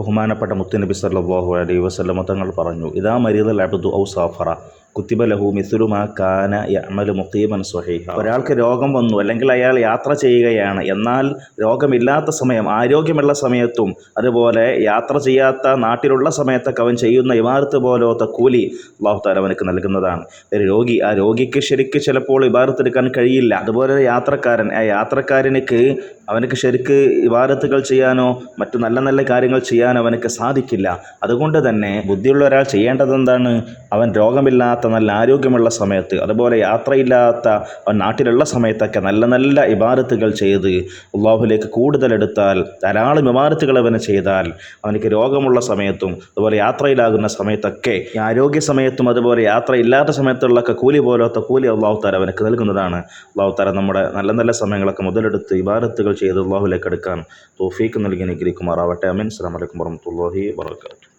ബഹുമാനപ്പെട്ട മുത്തുനബി സല്ലാഹു അലൈഹി വസ്ലമ തങ്ങൾ പറഞ്ഞു ഇതാ മരീദൽ അബ്ദു ഔ സാഫറ കുത്തിബ ലഹു മിസുലുമാ കാന യഅമലു മുഖീമൻ സുഹൈഹ ഒരാൾക്ക് രോഗം വന്നു അല്ലെങ്കിൽ അയാൾ യാത്ര ചെയ്യുകയാണ് എന്നാൽ രോഗമില്ലാത്ത സമയം ആരോഗ്യമുള്ള സമയത്തും അതുപോലെ യാത്ര ചെയ്യാത്ത നാട്ടിലുള്ള സമയത്തൊക്കെ അവൻ ചെയ്യുന്ന ഇമാരത്ത് പോലത്തെ കൂലി അള്ളാഹു താല അവനക്ക് നൽകുന്നതാണ്. ഒരു രോഗി ആ രോഗിക്ക് ശരിക്ക് ചിലപ്പോൾ ഇബാരത്തെടുക്കാൻ കഴിയില്ല. അതുപോലെ യാത്രക്കാരൻ ആ യാത്രക്കാരനക്ക് അവനക്ക് ശരിക്ക് ഇബാദത്തുകൾ ചെയ്യാനോ മറ്റു നല്ല നല്ല കാര്യങ്ങൾ ചെയ്യാനോ അവനക്ക് സാധിക്കില്ല. അതുകൊണ്ട് തന്നെ ബുദ്ധിയുള്ള ഒരാൾ ചെയ്യേണ്ടത് എന്താണ്? അവൻ രോഗമില്ലാത്ത നല്ല ആരോഗ്യമുള്ള സമയത്ത് അതുപോലെ യാത്രയില്ലാത്ത അവൻ നാട്ടിലുള്ള സമയത്തൊക്കെ നല്ല നല്ല ഇബാരത്തുകൾ ചെയ്ത് അള്ളാഹുലേക്ക് കൂടുതൽ എടുത്താൽ ധാരാളം ഇബാരത്തുകൾ അവന് ചെയ്താൽ അവനക്ക് രോഗമുള്ള സമയത്തും അതുപോലെ യാത്രയിലാകുന്ന സമയത്തൊക്കെ ആരോഗ്യ സമയത്തും അതുപോലെ യാത്രയില്ലാത്ത സമയത്തുള്ളൊക്കെ കൂലി പോലത്തെ കൂലി അള്ളാഹു താല അവനക്ക് നൽകുന്നതാണ്. അള്ളാഹു താല നമ്മുടെ നല്ല നല്ല സമയങ്ങളൊക്കെ മുതലെടുത്ത് ഇബാരത്തുകൾ ചെയ്ത് അള്ളാഹുലേക്ക് എടുക്കാൻ തോഫീക്ക് നൽകി അനുഗ്രഹിക്കുമാറാവട്ടെ. അമീൻ. അസ്സാം വലൈക്കും വർഹമത്തല്ലാഹി വർക്കാത്തു